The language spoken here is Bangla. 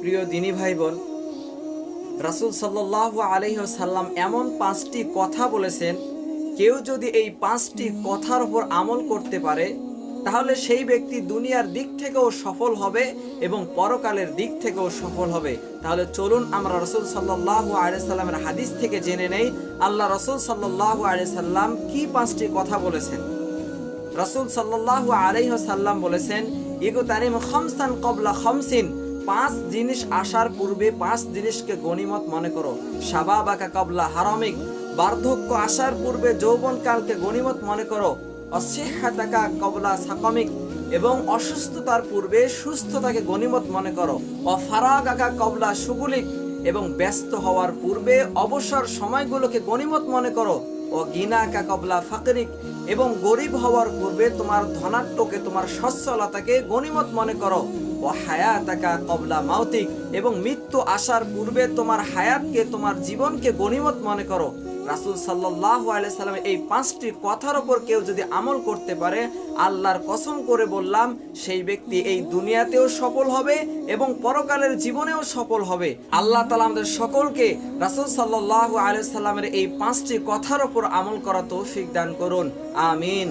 প্রিয় দিনী ভাই বোন রাসুল সাল্লাহ আলহ্লাম এমন পাঁচটি কথা বলেছেন, কেউ যদি এই পাঁচটি কথার উপর আমল করতে পারে, তাহলে সেই ব্যক্তি দুনিয়ার দিক থেকেও সফল হবে এবং পরকালের দিক থেকেও সফল হবে। তাহলে চলুন আমরা রসুল সাল্লাহ আলিয়াল্লামের হাদিস থেকে জেনে নেই, আল্লাহ রসুল সাল্লাহ আলিয়াল্লাম কি পাঁচটি কথা বলেছেন। রসুল সাল্লাহ আলাইসাল্লাম বলেছেন ইগো তারিম খমসান কবলা খমসিন। পাঁচ জিনিস আসার পূর্বে পাঁচ জিনিসকে গনিমত মনে করো। সাবা বাকা কবলা হারামিক। বার্ধক্য আসার পূর্বে যৌবনকালকে গনিমত মনে করো। অসিহাতাকা কবলা সাকমিক। এবং অসুস্থতার পূর্বে সুস্থতাকে গনিমত মনে করো। অফারাগাকা কবলা সুগুলিক। এবং ব্যস্ত হওয়ার পূর্বে অবসর সময়গুলোকে গনিমত মনে করো। ও গিনাকা কবলা ফাকরিক এবং গরিব হওয়ার পূর্বে তোমার ধনাট্যকে তোমার সচ্ছলতাকে গণিমত মনে করো। ও হায়াতাকা কবলা মাউতিক এবং মৃত্যু আসার পূর্বে তোমার হায়াতকে, তোমার জীবনকে গণিমত মনে করো। রাসুল সাল্লাহ সাল্লাম এই পাঁচটি কথার ওপর কেউ যদি আমল করতে পারে, আল্লাহর কসম করে বললাম, সেই ব্যক্তি এই দুনিয়াতেও সফল হবে এবং পরকালের জীবনেও সফল হবে। আল্লাহ তালা আমাদের সকলকে রাসুল সাল্লাহ আলাইসাল্লামের সাল্লামের এই পাঁচটি কথার ওপর আমল করা তৌফিক দান করুন। আমিন।